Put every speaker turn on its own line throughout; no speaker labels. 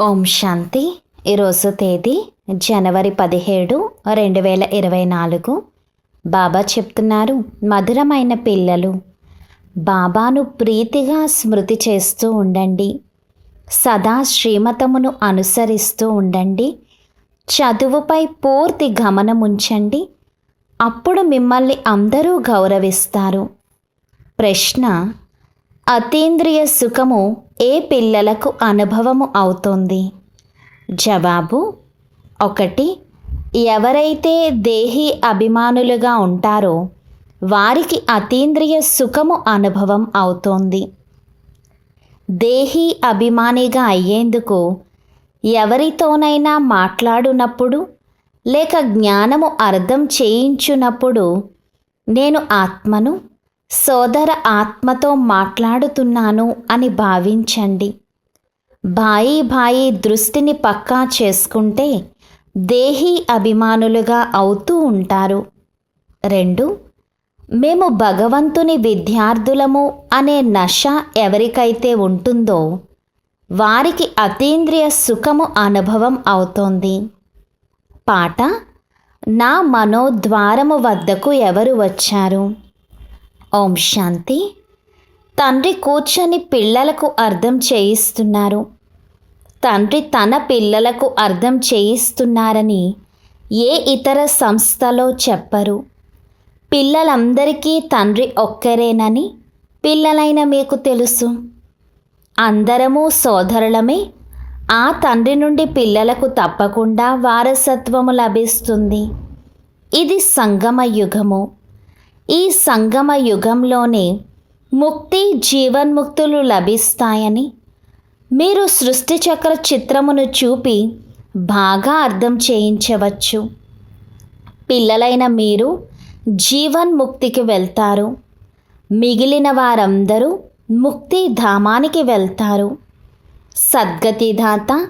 ఓం శాంతి. ఈరోజు తేదీ జనవరి పదిహేడు రెండు వేల ఇరవై నాలుగు. బాబా చెప్తున్నారు మధురమైన పిల్లలు. బాబాను ప్రీతిగా స్మృతి చేస్తూ ఉండండి. సదా శ్రీమతమును అనుసరిస్తూ ఉండండి. చదువుపై పూర్తి గమనముంచండి అప్పుడు మిమ్మల్ని అందరూ గౌరవిస్తారు. ప్రశ్న అతీంద్రియ సుఖము ఏ పిల్లలకు అనుభవము అవుతుంది? జవాబు ఒకటి ఎవరైతే దేహి అభిమానులుగా ఉంటారో వారికి అతీంద్రియ సుఖము అనుభవం అవుతోంది. దేహి అభిమానిగా అయ్యేందుకు ఎవరితోనైనా మాట్లాడునప్పుడు లేక జ్ఞానము అర్థం చేయించునప్పుడు నేను ఆత్మను సోదర ఆత్మతో మాట్లాడుతున్నాను అని భావించండి. బాయి బాయి దృష్టిని పక్కా చేసుకుంటే దేహీ అభిమానులుగా అవుతూ ఉంటారు. రెండు మేము భగవంతుని విద్యార్థులము అనే నష ఎవరికైతే ఉంటుందో వారికి అతీంద్రియ సుఖము అనుభవం అవుతోంది. పాట నా మనోద్వారము వద్దకు ఎవరు వచ్చారు? ఓం శాంతి. తండ్రి కూర్చొని పిల్లలకు అర్థం చేయిస్తున్నారు. తండ్రి తన పిల్లలకు అర్థం చేయిస్తున్నారని ఏ ఇతర సంస్థలో చెప్పరు. పిల్లలందరికీ తండ్రి ఒక్కరేనని పిల్లలైన మీకు తెలుసు. అందరము సోదరులమే. ఆ తండ్రి నుండి పిల్లలకు తప్పకుండా వారసత్వము లభిస్తుంది. ఇది సంగమ యుగము ఈ సంగమ యుగంలోనే ముక్తి జీవన్ముక్తులు లభిస్తాయని మీరు సృష్టి చక్ర చిత్రమును చూపి బాగా అర్థం చేయించవచ్చు. పిల్లలైన మీరు జీవన్ముక్తికి వెళ్తారు. మిగిలిన వారందరూ ముక్తి ధామానికి వెళ్తారు. సద్గతిదాత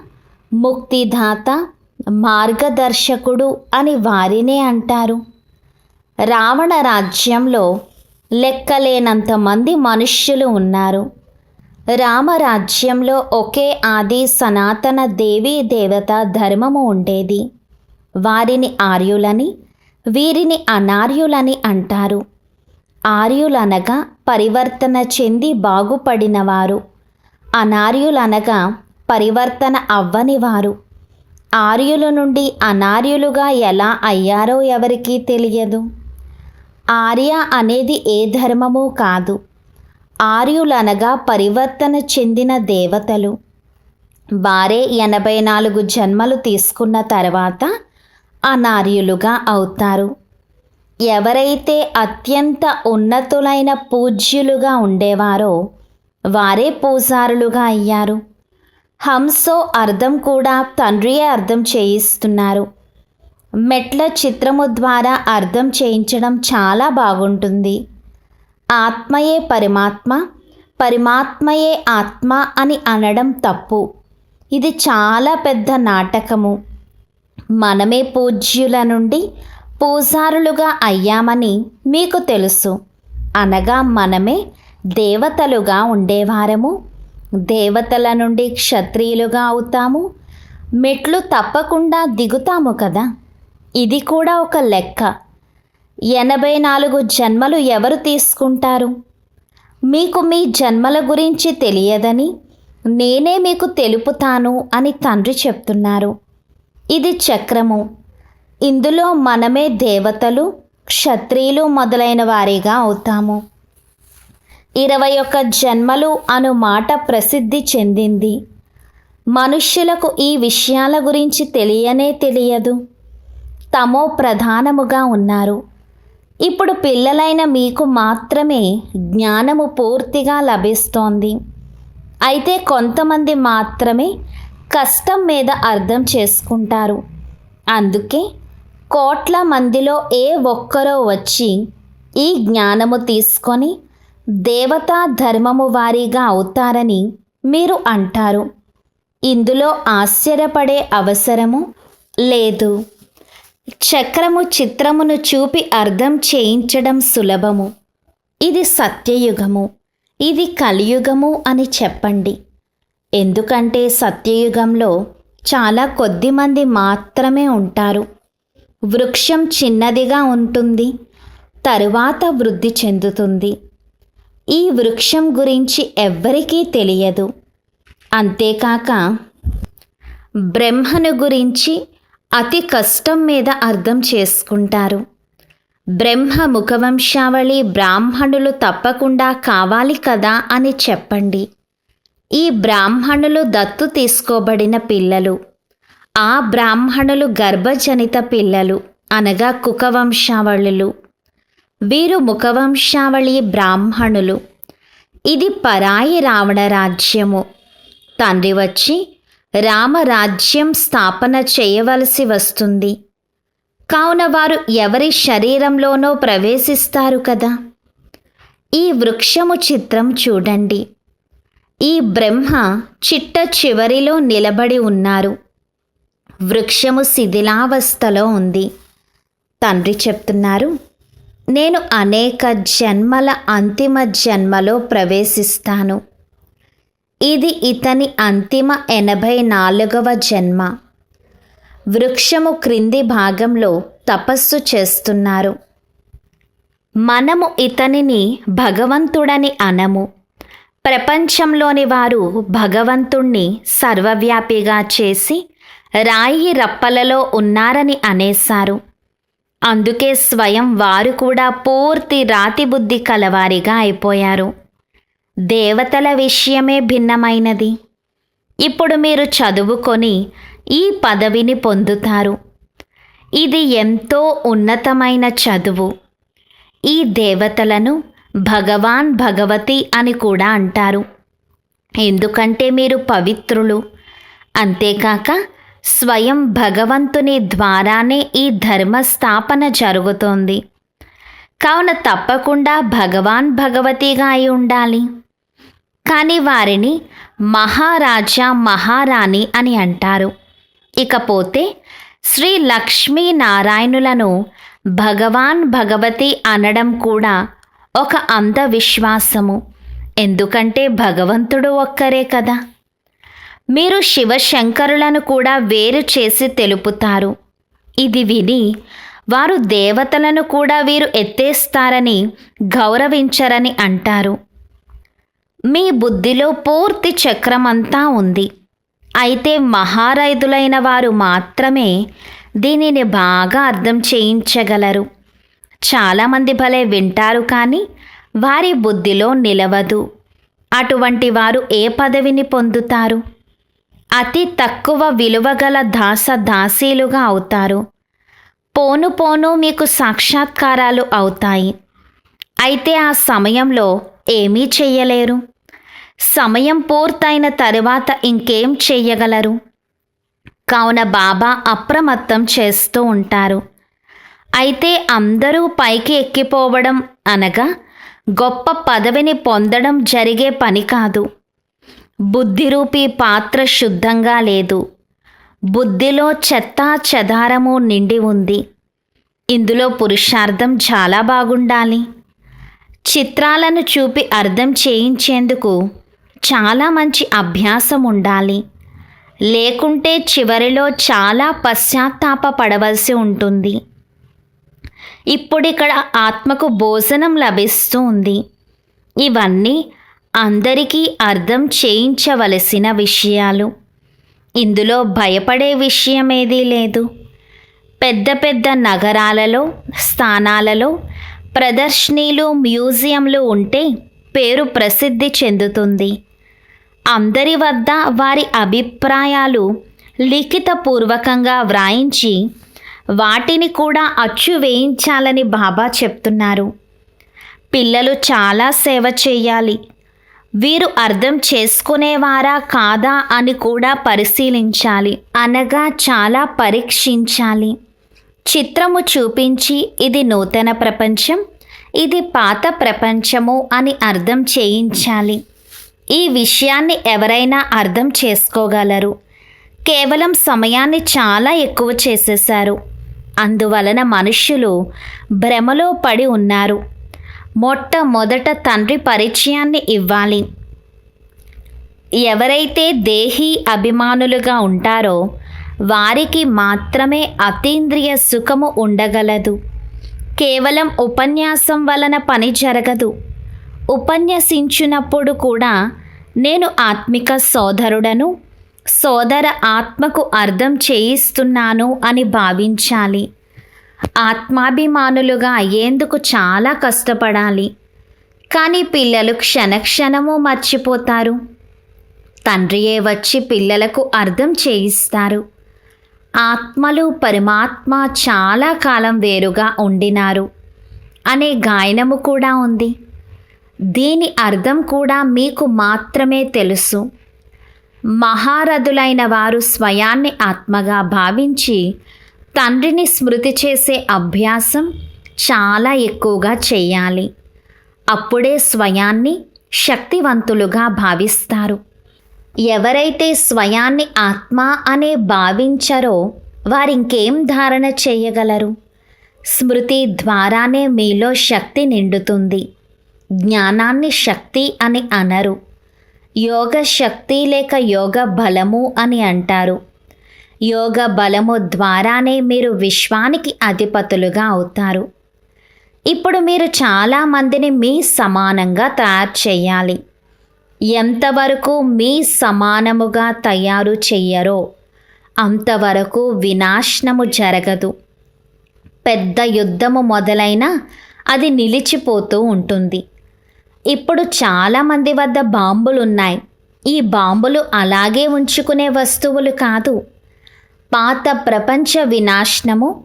ముక్తిదాత మార్గదర్శకుడు అని వారినే అంటారు. రావణ రాజ్యంలో లెక్కలేనంత మంది మనుష్యులు ఉన్నారు. రామరాజ్యంలో ఒకే ఆది సనాతన దేవీ దేవత ధర్మము ఉండేది. వారిని ఆర్యులని వీరిని అనార్యులని అంటారు. ఆర్యులనగా పరివర్తన చెంది బాగుపడినవారు. అనార్యులనగా పరివర్తన అవ్వనివారు ఆర్యుల నుండి అనార్యులుగా ఎలా అయ్యారో ఎవరికీ తెలియదు. ఆర్య అనేది ఏ ధర్మమూ కాదు. ఆర్యులనగా పరివర్తన చెందిన దేవతలు. వారే ఎనభై నాలుగు జన్మలు తీసుకున్న తర్వాత అనార్యులుగా అవుతారు. ఎవరైతే అత్యంత ఉన్నతులైన పూజ్యులుగా ఉండేవారో వారే పూజారులుగా అయ్యారు. హంసో అర్థం కూడా తండ్రియే అర్థం చేయిస్తున్నారు. మెట్ల చిత్రము ద్వారా అర్థం చేయించడం చాలా బాగుంటుంది. ఆత్మయే పరమాత్మ పరమాత్మయే ఆత్మ అని అనడం తప్పు. ఇది చాలా పెద్ద నాటకము. మనమే పూజ్యుల నుండి పూజారులుగా అయ్యామని మీకు తెలుసు. అనగా మనమే దేవతలుగా ఉండేవారము. దేవతల నుండి క్షత్రియులుగా అవుతాము. మెట్లు తప్పకుండా దిగుతాము కదా. ఇది కూడా ఒక లెక్క. ఎనభై నాలుగు జన్మలు ఎవరు తీసుకుంటారు? మీకు మీ జన్మల గురించి తెలియదని నేనే మీకు తెలుపుతాను అని తండ్రి చెప్తున్నారు. ఇది చక్రము. ఇందులో మనమే దేవతలు క్షత్రియులు మొదలైన వారిగా అవుతాము. ఇరవై ఒక్క జన్మలు అను మాట ప్రసిద్ధి చెందింది. మనుష్యులకు ఈ విషయాల గురించి తెలియనే తెలియదు. తమో ప్రధానముగా ఉన్నారు. ఇప్పుడు పిల్లలైన మీకు మాత్రమే జ్ఞానము పూర్తిగా లభిస్తోంది. అయితే కొంతమంది మాత్రమే కష్టం మీద అర్థం చేసుకుంటారు. అందుకే కోట్ల మందిలో ఏ ఒక్కరో వచ్చి ఈ జ్ఞానము తీసుకొని దేవతా ధర్మము వారీగా అవుతారని మీరు అంటారు. ఇందులో ఆశ్చర్యపడే అవసరము లేదు. చక్రము చిత్రమును చూపి అర్థం చేయించడం సులభము. ఇది సత్యయుగము. ఇది కలియుగము అని చెప్పండి. ఎందుకంటే సత్యయుగంలో చాలా కొద్ది మంది మాత్రమే ఉంటారు. వృక్షం చిన్నదిగా ఉంటుంది. తరువాత వృద్ధి చెందుతుంది. ఈ వృక్షం గురించి ఎవ్వరికీ తెలియదు. అంతేకాక బ్రహ్మను గురించి అతి కష్టం మీద అర్థం చేసుకుంటారు. బ్రహ్మ ముఖవంశావళి బ్రాహ్మణులు తప్పకుండా కావాలి కదా అని చెప్పండి. ఈ బ్రాహ్మణులు దత్తు తీసుకోబడిన పిల్లలు. ఆ బ్రాహ్మణులు గర్భజనిత పిల్లలు అనగా కుకవంశావళులు. వీరు ముఖవంశావళి బ్రాహ్మణులు. ఇది పరాయి రావణ రాజ్యము. తండ్రి వచ్చి రామరాజ్యం స్థాపన చేయవలసి వస్తుంది. కావున వారు ఎవరి శరీరంలోనో ప్రవేశిస్తారు కదా? ఈ వృక్షము చిత్రం చూడండి. ఈ బ్రహ్మ చిట్ట చివరిలో నిలబడి ఉన్నారు. వృక్షము శిథిలావస్థలో ఉంది. తండ్రి చెప్తున్నారు నేను అనేక జన్మల అంతిమ జన్మలో ప్రవేశిస్తాను. ఇది ఇతని అంతిమ ఎనభై నాలుగవ జన్మ. వృక్షము క్రింది భాగంలో తపస్సు చేస్తున్నారు. మనము ఇతనిని భగవంతుడని అనము. ప్రపంచంలోని వారు భగవంతుణ్ణి సర్వవ్యాపిగా చేసి రాయి రప్పలలో ఉన్నారని అనేశారు. అందుకే స్వయం వారు కూడా పూర్తి రాతి బుద్ధి కలవారిగా అయిపోయారు. దేవతల విషయమే భిన్నమైనది. ఇప్పుడు మీరు చదువుకొని ఈ పదవిని పొందుతారు. ఇది ఎంతో ఉన్నతమైన చదువు. ఈ దేవతలను భగవాన్ భగవతి అని కూడా అంటారు. ఎందుకంటే మీరు పవిత్రులు. అంతేకాక స్వయం భగవంతుని ద్వారానే ఈ ధర్మ స్థాపన జరుగుతోంది. కావున తప్పకుండా భగవాన్ భగవతిగా అయి ఉండాలి. కానీ వారిని మహారాజా మహారాణి అని అంటారు. ఇకపోతే శ్రీ లక్ష్మీనారాయణులను భగవాన్ భగవతి అనడం కూడా ఒక అంధవిశ్వాసము. ఎందుకంటే భగవంతుడు ఒక్కరే కదా. మీరు శివశంకరులను కూడా వేరు చేసి తెలుపుతారు. ఇది విని వారు దేవతలను కూడా వీరు ఎత్తేస్తారని గౌరవించరని అంటారు. మీ బుద్ధిలో పూర్తి చక్రమంతా ఉంది. అయితే మహారైతులైన వారు మాత్రమే దీనిని బాగా అర్థం చేయించగలరు. చాలామంది భలే వింటారు కానీ వారి బుద్ధిలో నిలవదు. అటువంటి వారు ఏ పదవిని పొందుతారు? అతి తక్కువ విలువగల దాస దాసీలుగా అవుతారు. పోను పోను మీకు సాక్షాత్కారాలు అవుతాయి. అయితే ఆ సమయంలో ఏమీ చెయ్యలేరు. సమయం పూర్తయిన తరువాత ఇంకేం చెయ్యగలరు? కావున బాబా అప్రమత్తం చేస్తూ ఉంటారు. అయితే అందరూ పైకి ఎక్కిపోవడం అనగా గొప్ప పదవిని పొందడం జరిగే పని కాదు. బుద్ధిరూపీ పాత్ర శుద్ధంగా లేదు. బుద్ధిలో చెత్తా చెదారము నిండి ఉంది. ఇందులో పురుషార్థం చాలా బాగుండాలి. చిత్రాలను చూపి అర్థం చేయించేందుకు చాలా మంచి అభ్యాసం ఉండాలి. లేకుంటే చివరిలో చాలా పశ్చాత్తాప పడవలసి ఉంటుంది. ఇప్పుడిక్కడ ఆత్మకు భోజనం లభిస్తూ ఉంది. ఇవన్నీ అందరికీ అర్థం చేయించవలసిన విషయాలు. ఇందులో భయపడే విషయం ఏదీ లేదు. పెద్ద పెద్ద నగరాలలో స్థానాలలో ప్రదర్శనీలు మ్యూజియంలు ఉంటే పేరు ప్రసిద్ధి చెందుతుంది. అందరి వద్ద వారి అభిప్రాయాలు లిఖితపూర్వకంగా వ్రాయించి వాటిని కూడా అచ్చు వేయించాలని బాబా చెప్తున్నారు. పిల్లలు చాలా సేవ చేయాలి. వీరు అర్థం చేసుకునేవారా కాదా అని కూడా పరిశీలించాలి. అనగా చాలా పరీక్షించాలి. చిత్రము చూపించి ఇది నూతన ప్రపంచం ఇది పాత ప్రపంచము అని అర్థం చేయించాలి. ఈ విషయాన్ని ఎవరైనా అర్థం చేసుకోగలరు. కేవలం సమయాన్ని చాలా ఎక్కువ చేసేశారు. అందువలన మనుష్యులు భ్రమలో పడి ఉన్నారు. మొట్టమొదట తండ్రి పరిచయాన్ని ఇవ్వాలి. ఎవరైతే దేహీ అభిమానులుగా ఉంటారో వారికి మాత్రమే అతీంద్రియ సుఖము ఉండగలదు. కేవలం ఉపన్యాసం వలన పని జరగదు. ఉపన్యసించినప్పుడు కూడా నేను ఆత్మిక సోదరుడను సోదర ఆత్మకు అర్థం చేయిస్తున్నాను అని భావించాలి. ఆత్మాభిమానులుగా అయ్యేందుకు చాలా కష్టపడాలి. కానీ పిల్లలు క్షణక్షణము మర్చిపోతారు. తండ్రియే వచ్చి పిల్లలకు అర్థం చేయిస్తారు. ఆత్మలు పరమాత్మ చాలా కాలం వేరుగా ఉండినారు. అనే గాయనము కూడా ఉంది. దీని అర్థం కూడా మీకు మాత్రమే తెలుసు. మహారథులైన వారు స్వయాన్ని ఆత్మగా భావించి తండ్రిని స్మృతి చేసే అభ్యాసం చాలా ఎక్కువగా చేయాలి. అప్పుడే స్వయాన్ని శక్తివంతులుగా భావిస్తారు. ఎవరైతే స్వయాన్ని ఆత్మ అనే భావించరో వారింకేం ధారణ చేయగలరు? స్మృతి ద్వారానే మీలో శక్తి నిండుతుంది. జ్ఞానాన్ని శక్తి అని అనరు. యోగ శక్తి లేక యోగ బలము అని అంటారు. యోగ బలము ద్వారానే మీరు విశ్వానికి అధిపతులుగా అవుతారు. ఇప్పుడు మీరు చాలామందిని మీ సమానంగా తయారు చేయాలి. ఎంతవరకు మీ సమానముగా తయారు చెయ్యరో అంతవరకు వినాశనము జరగదు. పెద్ద యుద్ధము మొదలైన అది నిలిచిపోతూ ఉంటుంది. ఇప్పుడు చాలామంది వద్ద బాంబులు ఉన్నాయి ఈ బాంబులు అలాగే ఉంచుకునే వస్తువులు కాదు. పాత ప్రపంచ వినాశనము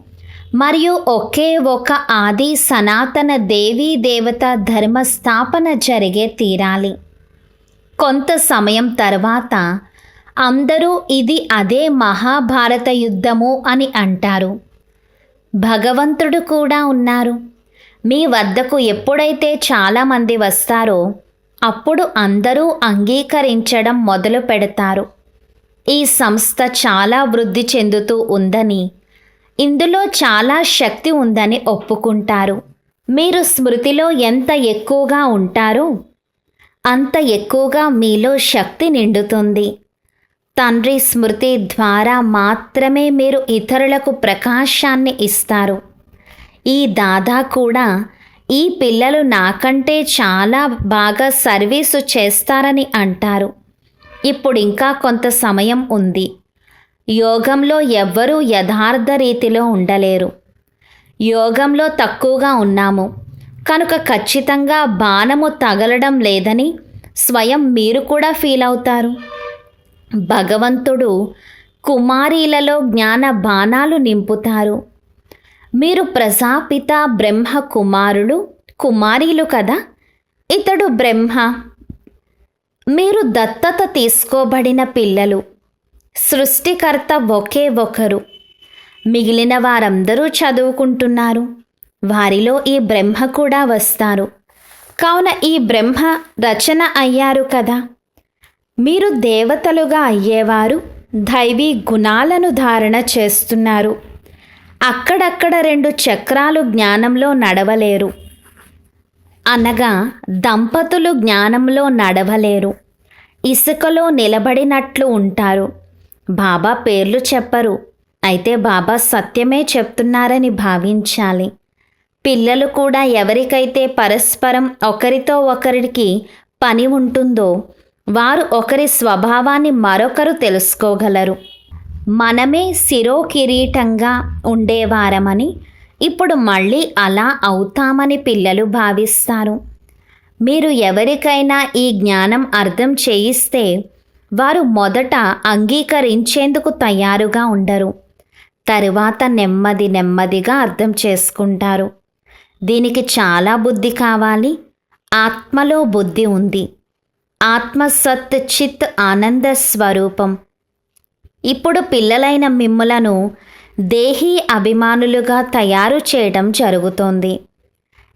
మరియు ఒకే ఒక ఆది సనాతన దేవీ దేవత ధర్మ స్థాపన జరిగే తీరాలి. కొంత సమయం తర్వాత అందరూ ఇది అదే మహాభారత యుద్ధము అని అంటారు. భగవంతుడు కూడా ఉన్నారు. మీ వద్దకు ఎప్పుడైతే చాలామంది వస్తారో అప్పుడు అందరూ అంగీకరించడం మొదలు పెడతారు. ఈ సంస్థ చాలా వృద్ధి చెందుతూ ఉందని ఇందులో చాలా శక్తి ఉందని ఒప్పుకుంటారు. మీరు స్మృతిలో ఎంత ఎక్కువగా ఉంటారో అంత ఎక్కువగా మీలో శక్తి నిండుతుంది. తండ్రి స్మృతి ద్వారా మాత్రమే మీరు ఇతరులకు ప్రకాశాన్ని ఇస్తారు. ఈ దాదా కూడా ఈ పిల్లలు నాకంటే చాలా బాగా సర్వీసు చేస్తారని అంటారు. ఇప్పుడు ఇంకా కొంత సమయం ఉంది. యోగంలో ఎవ్వరూ యథార్థ రీతిలో ఉండలేరు. యోగంలో తక్కువగా ఉన్నాము. కనుక ఖచ్చితంగా బాణము తగలడం లేదని స్వయం మీరు కూడా ఫీల్ అవుతారు. భగవంతుడు కుమారీలలో జ్ఞాన బాణాలు నింపుతారు. మీరు ప్రజాపిత బ్రహ్మ కుమారులు కుమారీలు కదా? ఇతడు బ్రహ్మ. మీరు దత్తత తీసుకోబడిన పిల్లలు. సృష్టికర్త ఒకే ఒకరు. మిగిలిన వారందరూ చదువుకుంటున్నారు. వారిలో ఈ బ్రహ్మ కూడా వస్తారు. కావున ఈ బ్రహ్మ రచన అయ్యారు కదా. మీరు దేవతలుగా అయ్యేవారు దైవీ గుణాలను ధారణ చేస్తున్నారు. అక్కడక్కడ రెండు చక్రాలు జ్ఞానంలో నడవలేరు. అనగా దంపతులు జ్ఞానంలో నడవలేరు. ఇసుకలో నిలబడినట్లు ఉంటారు. బాబా పేర్లు చెప్పరు. అయితే బాబా సత్యమే చెప్తున్నారని భావించాలి. పిల్లలు కూడా ఎవరికైతే పరస్పరం ఒకరితో ఒకరికి పని ఉంటుందో వారు ఒకరి స్వభావాన్ని మరొకరు తెలుసుకోగలరు. మనమే శిరోకిరీటంగా ఉండేవారమని ఇప్పుడు మళ్ళీ అలా అవుతామని పిల్లలు భావిస్తారు. మీరు ఎవరికైనా ఈ జ్ఞానం అర్థం చేయిస్తే వారు మొదట అంగీకరించేందుకు తయారుగా ఉండరు. తరువాత నెమ్మది నెమ్మదిగా అర్థం చేసుకుంటారు. దీనికి చాలా బుద్ధి కావాలి. ఆత్మలో బుద్ధి ఉంది. ఆత్మసత్ చిత్ ఆనంద స్వరూపం. ఇప్పుడు పిల్లలైన మిమ్ములను దేహీ అభిమానులుగా తయారు చేయడం జరుగుతోంది.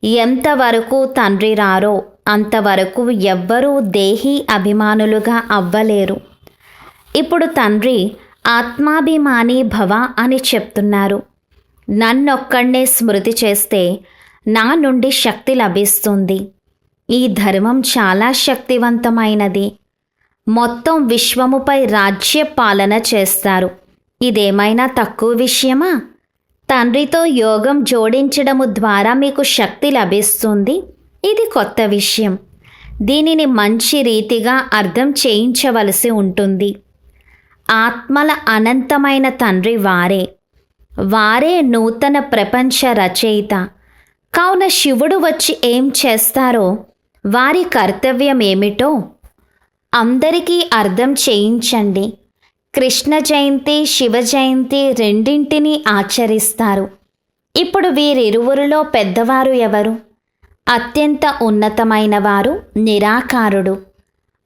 ఎంతవరకు తండ్రి రారో అంతవరకు ఎవ్వరూ దేహీ అభిమానులుగా అవ్వలేరు. ఇప్పుడు తండ్రి ఆత్మాభిమాని భవ అని చెప్తున్నారు. నన్నొక్కడే స్మృతి చేస్తే నా నుండి శక్తి లభిస్తుంది. ఈ ధర్మం చాలా శక్తివంతమైనది. మొత్తం విశ్వముపై రాజ్య పాలన చేస్తారు. ఇదేమైనా తక్కువ విషయమా? తండ్రితో యోగం జోడించడము ద్వారా మీకు శక్తి లభిస్తుంది. ఇది కొత్త విషయం. దీనిని మంచి రీతిగా అర్థం చేయించవలసి ఉంటుంది. ఆత్మల అనంతమైన తండ్రి వారే. వారే నూతన ప్రపంచ రచయిత. కావున శివుడు వచ్చి ఏం చేస్తారో? వారి కర్తవ్యం ఏమిటో అందరికీ అర్థం చేయించండి. కృష్ణ జయంతి శివ జయంతి రెండింటినీ ఆచరిస్తారు. ఇప్పుడు వీరిరువురిలో పెద్దవారు ఎవరు? అత్యంత ఉన్నతమైన వారు నిరాకారుడు.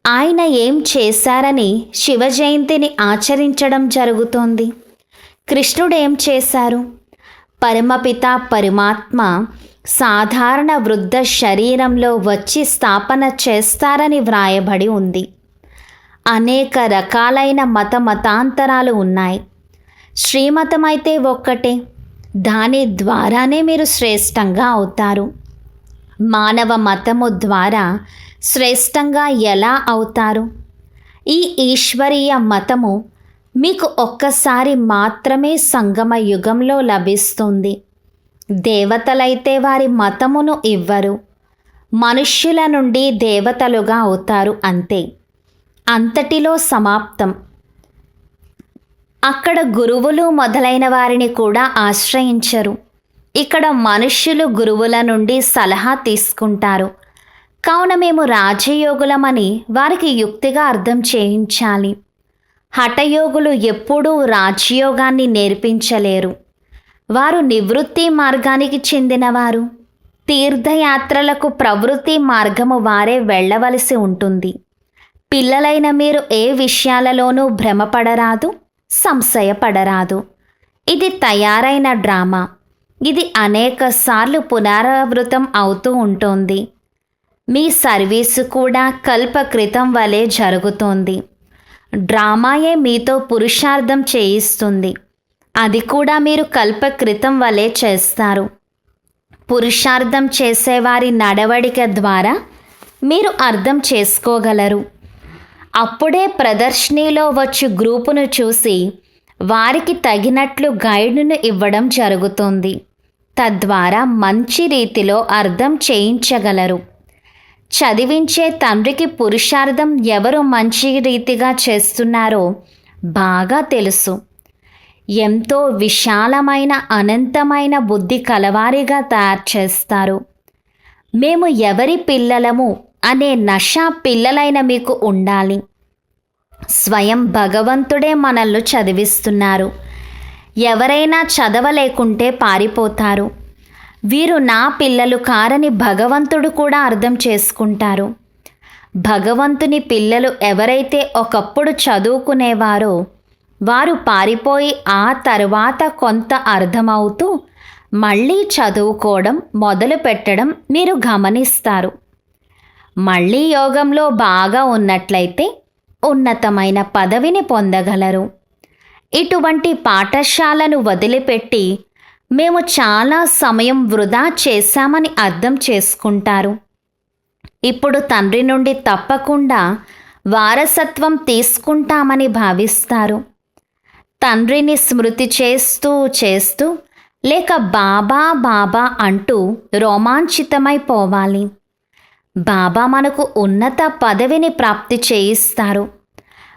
ఆయన ఏం చేశారని శివ జయంతిని ఆచరించడం జరుగుతోంది. కృష్ణుడు ఏం చేశారు? పరమపిత పరమాత్మ సాధారణ వృద్ధ శరీరంలో వచ్చి స్థాపన చేస్తారని వ్రాయబడి ఉంది. అనేక రకాలైన మత మతాంతరాలు ఉన్నాయి. శ్రీమతం అయితే ఒక్కటే. దాని ద్వారానే మీరు శ్రేష్టంగా అవుతారు. మానవ మతము ద్వారా శ్రేష్టంగా ఎలా అవుతారు? ఈ ఈశ్వరీయ మతము మీకు ఒక్కసారి మాత్రమే సంగమ యుగంలో లభిస్తుంది. దేవతలైతే వారి మతమును ఇవ్వరు. మనుష్యుల నుండి దేవతలుగా అవుతారు అంతే. అంతటిలో సమాప్తం. అక్కడ గురువులు మొదలైన వారిని కూడా ఆశ్రయించరు. ఇక్కడ మనుష్యులు గురువుల నుండి సలహా తీసుకుంటారు. కావున మేము రాజయోగులమని వారికి యుక్తిగా అర్థం చేయించాలి. హఠయోగులు ఎప్పుడూ రాజయోగాన్ని నేర్పించలేరు. వారు నివృత్తి మార్గానికి చెందినవారు. తీర్థయాత్రలకు ప్రవృత్తి మార్గము వారే వెళ్ళవలసి ఉంటుంది. పిల్లలైన మీరు ఏ విషయాలలోనూ భ్రమపడరాదు సంశయపడరాదు. ఇది తయారైన డ్రామా. ఇది అనేక సార్లు పునరావృతం అవుతూ ఉంటుంది. మీ సర్వీసు కూడా కల్పకృతం వలె జరుగుతోంది. డ్రామాయే మీతో పురుషార్థం చేయిస్తుంది. అది కూడా మీరు కల్పకృతం వలె చేస్తారు. పురుషార్థం చేసేవారి నడవడిక ద్వారా మీరు అర్థం చేసుకోగలరు. అప్పుడే ప్రదర్శనీలో వచ్చు గ్రూపును చూసి వారికి తగినట్లు గైడ్ను ఇవ్వడం జరుగుతుంది. తద్వారా మంచి రీతిలో అర్థం చేయించగలరు. చదివించే తండ్రికి పురుషార్థం ఎవరు మంచి రీతిగా చేస్తున్నారో బాగా తెలుసు. ఎంతో విశాలమైన అనంతమైన బుద్ధి కలవారిగా తయారు చేస్తారు. మేము ఎవరి పిల్లలము అనే నష పిల్లలైన మీకు ఉండాలి. స్వయం భగవంతుడే మనల్ని చదివిస్తున్నారు. ఎవరైనా చదవలేకుంటే పారిపోతారు. వీరు నా పిల్లలు కారని భగవంతుడు కూడా అర్థం చేసుకుంటారు. భగవంతుని పిల్లలు ఎవరైతే ఒకప్పుడు చదువుకునేవారో వారు పారిపోయి ఆ తర్వాత కొంత అర్థమవుతూ మళ్ళీ చదువుకోవడం మొదలు పెట్టడం మీరు గమనిస్తారు. మళ్ళీ యోగంలో బాగా ఉన్నట్లయితే ఉన్నతమైన పదవిని పొందగలరు. ఇటువంటి పాఠశాలను వదిలిపెట్టి మేము చాలా సమయం వృధా చేశామని అర్థం చేసుకుంటారు. ఇప్పుడు తండ్రి నుండి తప్పకుండా వారసత్వం తీసుకుంటామని భావిస్తారు. తండ్రిని స్మృతి చేస్తూ చేస్తూ లేక బాబా బాబా అంటూ రోమాంచితమైపోవాలి బాబా మనకు ఉన్నత పదవిని ప్రాప్తి చేయిస్తారు.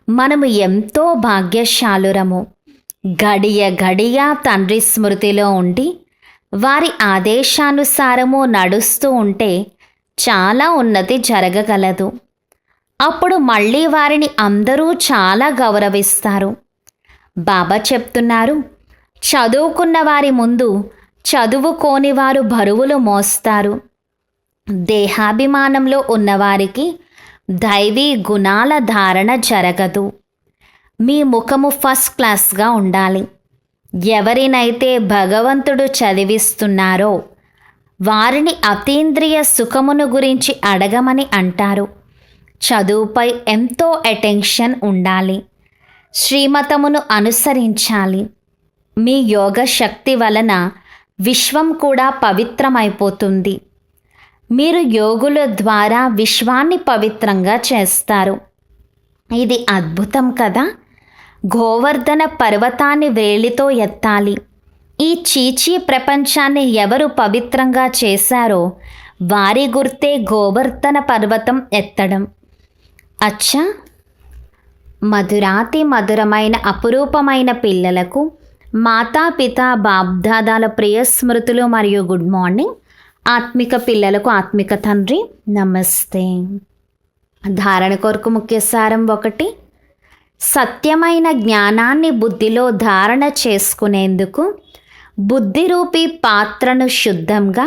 మనము ఎంతో భాగ్యశాలురము. గడియ గడియ తండ్రి స్మృతిలో ఉండి వారి ఆదేశానుసారము నడుస్తూ ఉంటే చాలా ఉన్నతి జరగగలదు. అప్పుడు మళ్ళీ వారిని అందరూ చాలా గౌరవిస్తారు. బాబా చెప్తున్నారు చదువుకున్న వారి ముందు చదువుకోని వారు బరువులు మోస్తారు. దేహాభిమానంలో ఉన్నవారికి దైవీ గుణాల ధారణ జరగదు. మీ ముఖము ఫస్ట్ క్లాస్గా ఉండాలి. ఎవరినైతే భగవంతుడు చదివిస్తున్నారో వారిని అతీంద్రియ సుఖమును గురించి అడగమని అంటారు. చదువుపై ఎంతో అటెన్షన్ ఉండాలి. శ్రీమతమును అనుసరించాలి. మీ యోగ శక్తి వలన విశ్వం కూడా పవిత్రమైపోతుంది. మీరు యోగుల ద్వారా విశ్వాన్ని పవిత్రంగా చేస్తారు. ఇది అద్భుతం కదా? గోవర్ధన పర్వతాన్ని వేలితో ఎత్తాలి. ఈ చీచీ ప్రపంచాన్ని ఎవరు పవిత్రంగా చేశారో వారి గుర్తే గోవర్ధన పర్వతం ఎత్తడం. అచ్చా! మధురాతి మధురమైన అపురూపమైన పిల్లలకు మాతాపిత బాబ్దాదాల ప్రియ స్మృతులు మరియు గుడ్ మార్నింగ్. ఆత్మిక పిల్లలకు ఆత్మిక తండ్రి నమస్తే. ధారణ కొరకు ముఖ్య సారం ఒకటి. సత్యమైన జ్ఞానాన్ని బుద్ధిలో ధారణ చేసుకునేందుకు బుద్ధిరూపి పాత్రను శుద్ధంగా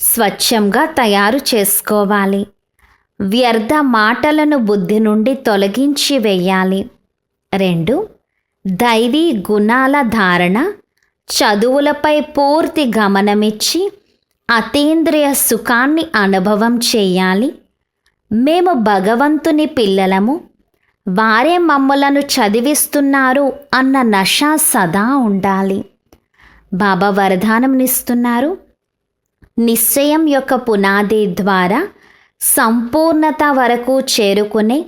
స్వచ్ఛంగా తయారు చేసుకోవాలి. వ్యర్థ మాటలను బుద్ధి నుండి తొలగించి వేయాలి. రెండు దైవీ గుణాల ధారణ చదువులపై పూర్తి గమనమిచ్చి అతీంద్రియ సుఖాన్ని అనుభవం చేయాలి. మేము భగవంతుని పిల్లలము వారే మమ్మలను చదివిస్తున్నారు అన్న నష సదా ఉండాలి. బాబా వరదానంనిస్తున్నారు నిశ్చయం యొక్క పునాది ద్వారా సంపూర్ణత వరకు చేరుకునే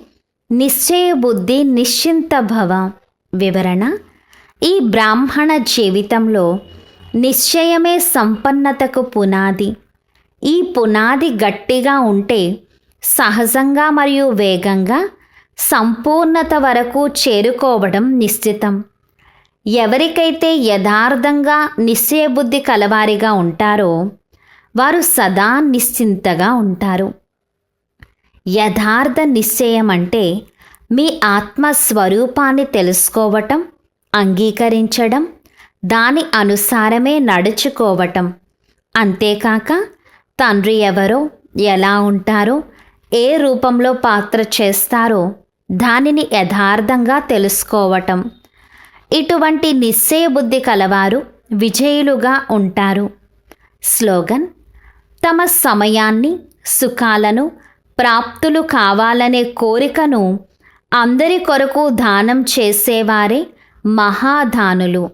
నిశ్చయ బుద్ధి నిశ్చింత భవ. వివరణ ఈ బ్రాహ్మణ జీవితంలో నిశ్చయమే సంపన్నతకు పునాది. ఈ పునాది గట్టిగా ఉంటే సహజంగా మరియు వేగంగా సంపూర్ణత వరకు చేరుకోవడం నిశ్చితం. ఎవరికైతే యథార్థంగా నిశ్చయబుద్ధి కలవారిగా ఉంటారో వారు సదా నిశ్చింతగా ఉంటారు. యథార్థ నిశ్చయం అంటే మీ ఆత్మ స్వరూపాన్ని తెలుసుకోవటం అంగీకరించడం దాని అనుసారమే నడుచుకోవటం. అంతేకాక తండ్రి ఎవరో ఎలా ఉంటారో ఏ రూపంలో పాత్ర చేస్తారో దానిని యథార్థంగా తెలుసుకోవటం. ఇటువంటి నిశ్చయ బుద్ధి కలవారు విజయులుగా ఉంటారు. స్లోగన్ తమ సమయాన్ని సుఖాలను ప్రాప్తులు కావాలనే కోరికను అందరి కొరకు దానం చేసేవారే మహాదానులు.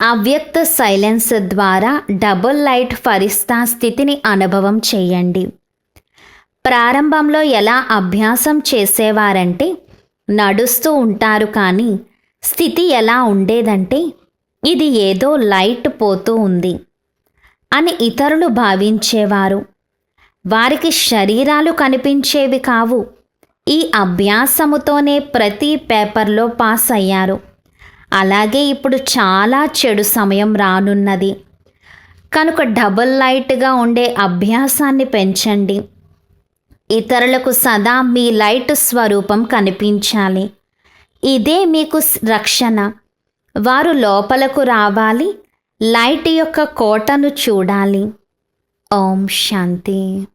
అవ్యక్త సైలెన్స్ ద్వారా డబుల్ లైట్ ఫరిస్తా స్థితిని అనుభవం చేయండి. ప్రారంభంలో ఎలా అభ్యాసం చేసేవారంటే నడుస్తూ ఉంటారు కానీ స్థితి ఎలా ఉండేదంటే ఇది ఏదో లైట్ పోతూ ఉంది అని ఇతరులు భావించేవారు. వారికి శరీరాలు కనిపించేవి కావు. ఈ అభ్యాసముతోనే ప్రతి పేపర్లో పాస్ అయ్యారు. అలాగే ఇప్పుడు చాలా చెడు సమయం రానున్నది. కనుక డబుల్ లైట్గా ఉండే అభ్యాసాన్ని పెంచండి. ఇతరులకు సదా మీ లైట్ స్వరూపం కనిపించాలి. ఇదే మీకు రక్షణ. వారు లోపలకు రావాలి. లైట్ యొక్క కోటను చూడాలి. ఓం శాంతి.